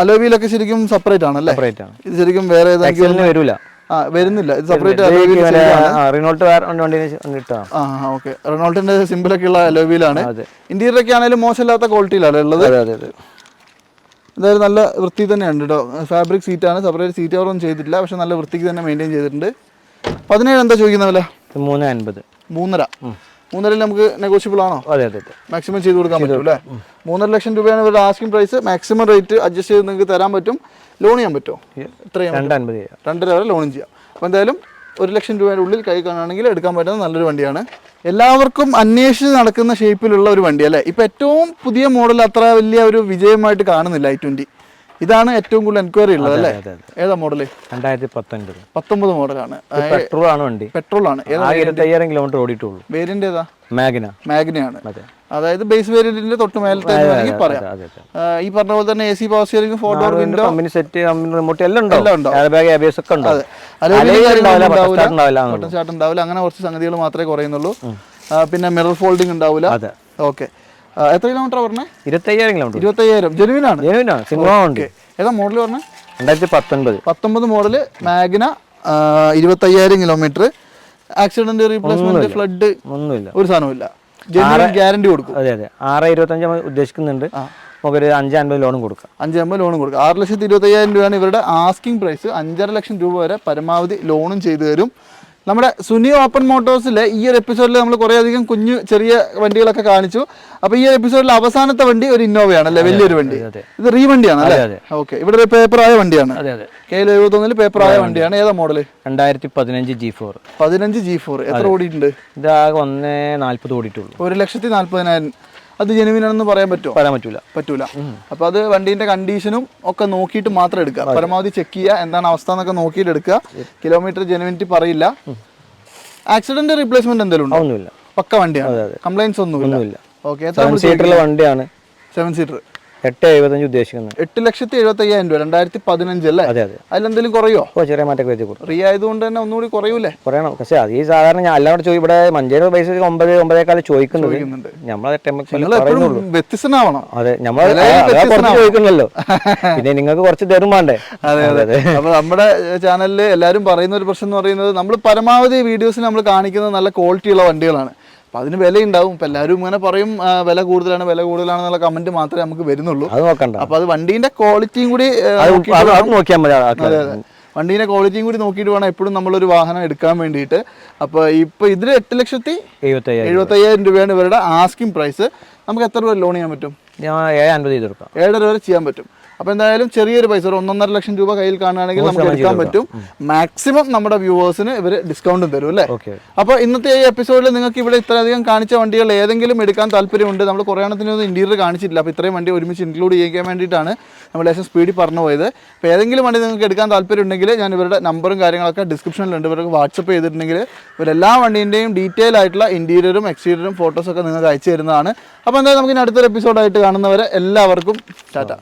അലോവിയിലൊക്കെ ശരിക്കും സെപ്പറേറ്റ് ആണ് ഇത് ശരിക്കും വേറെ ഏതെങ്കിലും വരില്ല ആ വരുന്നില്ല. ഇത് സെപ്പറേറ്റ് റിനോൾട്ട് വേറെ വണ്ടി ഇട്ടാ. ആ ഓക്കെ റൊണാൾഡിന്റെ സിമ്പിളൊക്കെ ഉള്ള അലോവിയിലാണ്. ഇന്റീരിയർ ഒക്കെ ആണെങ്കിലും മോശമില്ലാത്ത ക്വാളിറ്റിയിലാണ് ഉള്ളത്? അതെ അതെ അതെ. എന്തായാലും നല്ല വൃത്തി തന്നെയാണ് കേട്ടോ ഫാബ്രിക് സീറ്റാണ് സെപ്പറേറ്റ് സീറ്റ് കവർ ഒന്നും ചെയ്തിട്ടില്ല. പക്ഷെ നല്ല വൃത്തിക്ക് തന്നെ മെയിന്റെയിൻ ചെയ്തിട്ടുണ്ട്. പതിനേഴ് എന്താ ചോദിക്കുന്ന വില? മൂന്ന് അൻപത്. മൂന്നര. മൂന്നരയിൽ നമുക്ക് നെഗോഷ്യബിൾ ആണോ? അതെ അതെ മാക്സിമം ചെയ്ത് കൊടുക്കാൻ പറ്റും അല്ലേ മൂന്നര ലക്ഷം രൂപയാണ് ഇവരുടെ asking price maximum rate adjust ചെയ്ത് നിങ്ങൾക്ക് തരാൻ പറ്റും. ലോൺ ചെയ്യാൻ പറ്റുമോ? എത്ര രണ്ട് ചെയ്യാം. രണ്ടര വരെ ലോണും ചെയ്യാം. അപ്പോൾ എന്തായാലും ഒരു ലക്ഷം രൂപയുടെ ഉള്ളിൽ കൈ കാണുകയാണെങ്കിൽ എടുക്കാൻ പറ്റുന്ന നല്ലൊരു വണ്ടിയാണ്. എല്ലാവർക്കും അന്വേഷിച്ച് നടക്കുന്ന ഷേപ്പിലുള്ള ഒരു വണ്ടി അല്ലേ? ഇപ്പം ഏറ്റവും പുതിയ മോഡൽ അത്ര വലിയ ഒരു വിജയമായിട്ട് കാണുന്നില്ല ഐ ട്വന്റി ഇതാണ് ഏറ്റവും കൂടുതൽ എൻക്വയറി ഉള്ളത് അല്ലേ? ഏതാ മോഡൽ രണ്ടായിരത്തി പത്തൊൻപത് പത്തൊമ്പത് മോഡലാണ് പെട്രോൾ ആണ് വണ്ടി. പെട്രോൾ ആണ്. ഇരുപത്തയ്യായിരം കിലോമീറ്റർ ഓടിയിട്ടുള്ളൂ. വേരിയന്റ് ഏതാ? മാഗ്ന മാഗ്നയാണ് അതായത് ബേസ് വേരിയന്റിന്റെ തൊട്ട് മേലത്തെ പറയാം. ഈ പറഞ്ഞ പോലെ തന്നെ A C power steering four door window company set company remote എല്ലാം എല്ലാം ഉണ്ടോ? ഉണ്ടാവും. ബാഗ് എബിഎസ് ഒക്കെ ഉണ്ടോ? ഉണ്ടാവില്ല, അങ്ങനെ കുറച്ച് സംഗതികൾ മാത്രമേ കുറയുന്നുള്ളൂ. പിന്നെ മിറർ ഫോൾഡിംഗ് ഉണ്ടാവില്ല. ഓക്കെ. എത്ര കിലോമീറ്റർ പറഞ്ഞേ? ഇരുപത്തയ്യായിരം കിലോമീറ്റർ ഇരുപത്തയ്യായിരം. ജെനുവിനാണ് ജെനുവിനാണ് സിംഗോ ഉണ്ട്. ഏതാ മോഡൽ പറഞ്ഞേ? രണ്ടായിരത്തി പത്തൊൻപത് പത്തൊമ്പത് മോഡൽ മാഗ്ന ഇരുപത്തയ്യായിരം കിലോമീറ്റർ ആക്സിഡന്റ് റീപ്ലേസ്മെന്റ് ഫ്ലഡ് ഒന്നുമില്ല. ഒരു സാധനവും ഗ്യാരണ്ടി കൊടുക്കും. അതെ അതെ. ആറ് ഇരുപത്തഞ്ച് നമ്മൾ ഉദ്ദേശിക്കുന്നുണ്ട്. നമുക്കൊരു അഞ്ച് അൻപത് ലോണും കൊടുക്കാം. അഞ്ച് അമ്പത് ലോണും കൊടുക്കാം. ആറ് ലക്ഷത്തി ഇരുപത്തയ്യായിരം രൂപയാണ് ഇവരുടെ ആസ്കിംഗ് പ്രൈസ് അഞ്ചര ലക്ഷം രൂപ വരെ പരമാവധി ലോണും ചെയ്തു തരും. നമ്മുടെ സുനി ഓപ്പൺ മോട്ടോഴ്സിൽ ഈ ഒരു എപ്പിസോഡിൽ നമ്മൾ കുറേ അധികം കുഞ്ഞു ചെറിയ വണ്ടികളൊക്കെ കാണിച്ചു. അപ്പോൾ ഈ ഒരു എപ്പിസോഡിൽ അവസാനത്തെ വണ്ടി ഒരു ഇന്നോവയാണ് അല്ലേ വലിയൊരു വണ്ടി. ഇത് റീ വണ്ടിയാണ് അല്ലേ. ഓക്കെ. ഇവിടെ ഒരു പേപ്പറായ വണ്ടിയാണ്. കെ എഴുപത്തൊന്നിൽ പേപ്പറായ വണ്ടിയാണ്. ഏതാ മോഡൽ രണ്ടായിരത്തി പതിനഞ്ച് ജി ഫോർ പതിനഞ്ച് ജി ഫോർ എത്ര ഓടിയിട്ടുണ്ട്? ഇതാകെ ഒന്ന് നാല്പത് ഓടിയിട്ടുള്ളൂ. ഒരു ലക്ഷത്തി നാല്പതിനായിരം അത് ജെനുവിനാണെന്ന് പറയാൻ പറ്റുമോ? പറയാൻ പറ്റൂല. പറ്റൂല. അപ്പൊ അത് വണ്ടീന്റെ കണ്ടീഷനും ഒക്കെ നോക്കിയിട്ട് മാത്രം എടുക്കുക. പരമാവധി ചെക്ക് ചെയ്യുക എന്താണ് അവസ്ഥ എന്നൊക്കെ നോക്കിയിട്ട് എടുക്കുക. കിലോമീറ്റർ ജെനുവിനിറ്റി പറയില്ല. ആക്സിഡന്റ് റീപ്ലേസ്മെന്റ് എന്തെങ്കിലും ഉണ്ടോ? ഒന്നുമില്ല. പക്ക വണ്ടിയാണ്. കംപ്ലൈൻസ് ഒന്നുമില്ല. ഓക്കെ സെവൻ സീറ്ററിലെ വണ്ടിയാണ്. സെവൻ സീറ്റർ എട്ട് എഴുപത്തഞ്ച് ഉദ്ദേശിക്കുന്നത് എട്ട് ലക്ഷത്തി എഴുപത്തി അയ്യായിരം രൂപ രണ്ടായിരത്തി പതിനഞ്ച് അല്ലേ? അതെ അതെ. അതിലെന്തെങ്കിലും കുറയോ? ഓ ചെറിയ മാറ്റൊക്കെ വെച്ച് കൊടുക്കും റീ ആയതുകൊണ്ട് തന്നെ ഒന്നുകൂടി കുറയൂലേ? കുറയണം. പക്ഷേ അത് ഈ സാധാരണ ഞാൻ എല്ലാവരും ചോദിക്കും ഇവിടെ മഞ്ചേരി പൈസ ഒമ്പത് ഒമ്പതേക്കാൾ ചോദിക്കുന്നത് ചോദിക്കുന്നുണ്ട്. നമ്മളെ നിങ്ങൾ എപ്പോഴും വ്യത്യസ്തനാവണം. അതെ നമ്മൾ കുറച്ച് (laughs) പിന്നെ നിങ്ങൾക്ക് കുറച്ച് തരും വേണ്ടേ? അതെ അതെ. അപ്പൊ നമ്മുടെ ചാനലിൽ എല്ലാവരും പറയുന്ന ഒരു പ്രശ്നം എന്ന് പറയുന്നത് നമ്മൾ പരമാവധി വീഡിയോസിൽ നമ്മൾ കാണിക്കുന്നത് നല്ല ക്വാളിറ്റി ഉള്ള വണ്ടികളാണ്. അപ്പൊ അതിന് വിലയുണ്ടാവും. ഇപ്പൊ എല്ലാവരും ഇങ്ങനെ പറയും വില കൂടുതലാണ് വില കൂടുതലാണെന്നുള്ള കമന്റ് മാത്രമേ നമുക്ക് വരുന്നുള്ളൂ. അത് നോക്കണ്ട. അപ്പൊ അത് വണ്ടീന്റെ ക്വാളിറ്റിയും കൂടി അത് അത് നോക്കിയാൽ മതി. വണ്ടീന്റെ ക്വാളിറ്റിയും കൂടി നോക്കിയിട്ട് വേണം എപ്പോഴും നമ്മളൊരു വാഹനം എടുക്കാൻ വേണ്ടിയിട്ട്. അപ്പൊ ഇപ്പൊ ഇതിൽ എട്ട് ലക്ഷത്തി എഴുപത്തയ്യായിരം രൂപയാണ് ഇവരുടെ ആസ്കിംഗ് പ്രൈസ് നമുക്ക് എത്ര രൂപ ലോൺ ചെയ്യാൻ പറ്റും? ഞാൻ ഏഴ് അൻപത് ചെയ്ത് കൊടുക്കാം ഏഴര വരെ ചെയ്യാൻ പറ്റും. അപ്പോൾ എന്തായാലും ചെറിയൊരു പൈസ ഒരു ഒന്നൊന്നര ലക്ഷം രൂപ കയ്യിൽ കാണുകയാണെങ്കിൽ നമുക്ക് എടുക്കാൻ പറ്റും. മാക്സിമം നമ്മുടെ വ്യൂവേഴ്സിന് ഇവർ ഡിസ്കൗണ്ടും തരും അല്ലേ? അപ്പൊ അപ്പോൾ ഇന്നത്തെ ഈ എപ്പിസോഡിൽ നിങ്ങൾക്ക് ഇവിടെ ഇത്രയധികം കാണിച്ച വണ്ടികൾ ഏതെങ്കിലും എടുക്കാൻ താല്പര്യമുണ്ട്. നമ്മൾ കുറേ എണ്ണത്തിനൊന്നും ഇന്റീരിയർ കാണിച്ചിട്ടില്ല. അപ്പോൾ ഇത്രയും വണ്ടി ഒരുമിച്ച് ഇൻക്ലൂഡ് ചെയ്യാൻ വേണ്ടിയിട്ടാണ് നമ്മൾ ലേശം സ്പീഡിൽ പറഞ്ഞു പോയത്. അപ്പോൾ ഏതെങ്കിലും വണ്ടി നിങ്ങൾക്ക് എടുക്കാൻ താല്പര്യം ഉണ്ടെങ്കിൽ ഞാൻ ഇവരുടെ നമ്പറും കാര്യങ്ങളൊക്കെ ഡിസ്ക്രിപ്ഷനിലുണ്ട് ഇവർക്ക് വാട്സപ്പ് ചെയ്തിട്ടുണ്ടെങ്കിൽ ഇവരെല്ലാ വണ്ടീന്റെയും ഡീറ്റെയിൽ ആയിട്ടുള്ള ഇന്റീരിയറും എക്സ്റ്റീരിയറും ഫോട്ടോസൊക്കെ നിങ്ങൾക്ക് അയച്ചു തരുന്നതാണ്. അപ്പോൾ എന്തായാലും നമുക്ക് ഇനി അടുത്തൊരു എപ്പിസോഡായിട്ട് കാണുന്നവരെ എല്ലാവർക്കും ടാറ്റ.